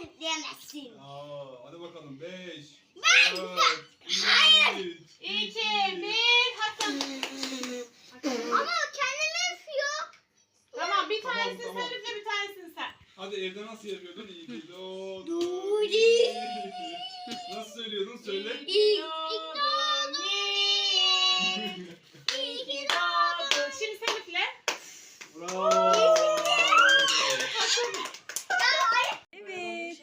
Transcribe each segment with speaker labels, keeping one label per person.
Speaker 1: sen zıplayamazsın.
Speaker 2: Aa, hadi bakalım. 5,
Speaker 1: Ben-
Speaker 2: 4,
Speaker 1: Hayır.
Speaker 2: 3,
Speaker 3: 2, 1, Hasan.
Speaker 1: Ama kendime üfüyor.
Speaker 3: Tamam bir
Speaker 2: Tamam,
Speaker 3: tanesini
Speaker 2: tamam.
Speaker 3: sen üfle bir tanesini sen.
Speaker 2: Hadi evde nasıl yapıyordun? İyi ki doğdun.
Speaker 1: Duri.
Speaker 2: Nasıl söylüyordun? Söyle.
Speaker 1: İlk doğdun.
Speaker 3: İyi ki doğdun. Şimdi sen üfle.
Speaker 2: Bravo.
Speaker 4: Evet,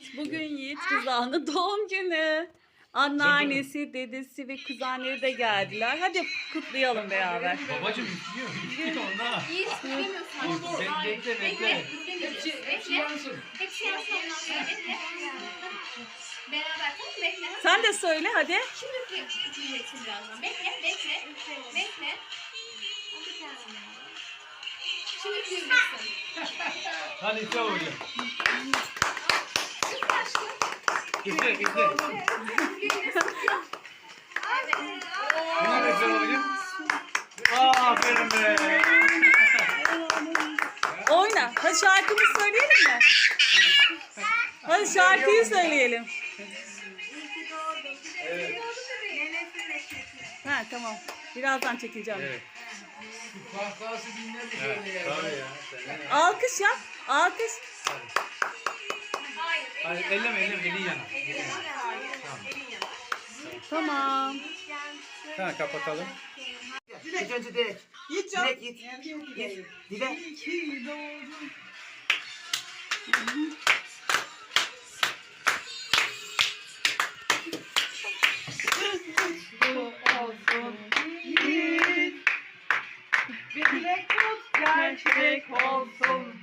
Speaker 4: Rıza'nın doğum günü. Anneannesi, dedesi ve kuzenleri de geldiler. Hadi kutlayalım beraber.
Speaker 5: Babacım üflüyor. Üflüyor ona.
Speaker 3: İyi üflemiyorsun.
Speaker 5: Bek- Bekle bekle.
Speaker 3: Hepsi,
Speaker 5: Hepsi yansın.
Speaker 3: Hepsi yansın. Beraber tamam mı? bekle.
Speaker 4: Sen de söyle hadi.
Speaker 3: Şimdi üfle- üfleyeceksin birazdan. Bekle, bekle. Bekle. Şimdi üfleyeceksin.
Speaker 5: Hadi üfle babacım.
Speaker 3: Üfle aşkım.
Speaker 5: Aferin be.
Speaker 4: Oyna. Hadi şarkımızı söyleyelim mi? Hadi şarkıyı söyleyelim.
Speaker 5: Evet.
Speaker 4: Ha tamam. Birazdan çekeceğim.
Speaker 5: Evet. Kahkahası dinler bir şöyle ya. Tabii ya. Sen ne-
Speaker 4: Alkış yap. Alkış.
Speaker 3: Hayır.
Speaker 5: Elleme elleme eli yana. Eli yana.
Speaker 4: Tamam.
Speaker 5: Tamam kapatalım.
Speaker 6: Git önce direkt.
Speaker 4: Git
Speaker 6: Direkt git. Git. Dile.
Speaker 4: Bir dilek tut gerçek olsun.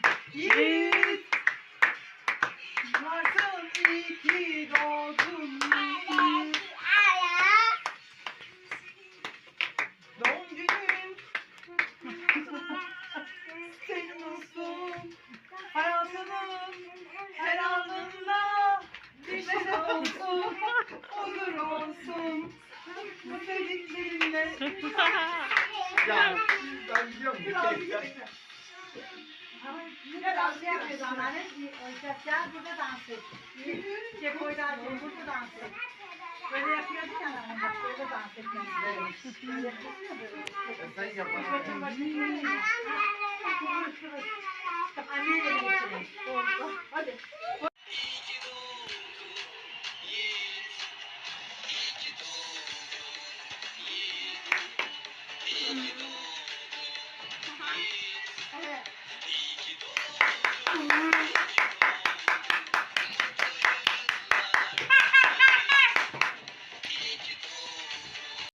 Speaker 4: Olsun. Bu sevdiklerinle.
Speaker 6: Ya ben biliyorum.
Speaker 7: Burada dans yapıyoruz anneanne. Oyuncaklar burada dans et. Şey koylar burada dans et. Böyle yapıyordu ya anneanne. Bak böyle dans etmemiz böyle. Böyle yapıyorsun ya böyle.
Speaker 6: Sen yapma.
Speaker 7: Anneyle geçelim. Hadi.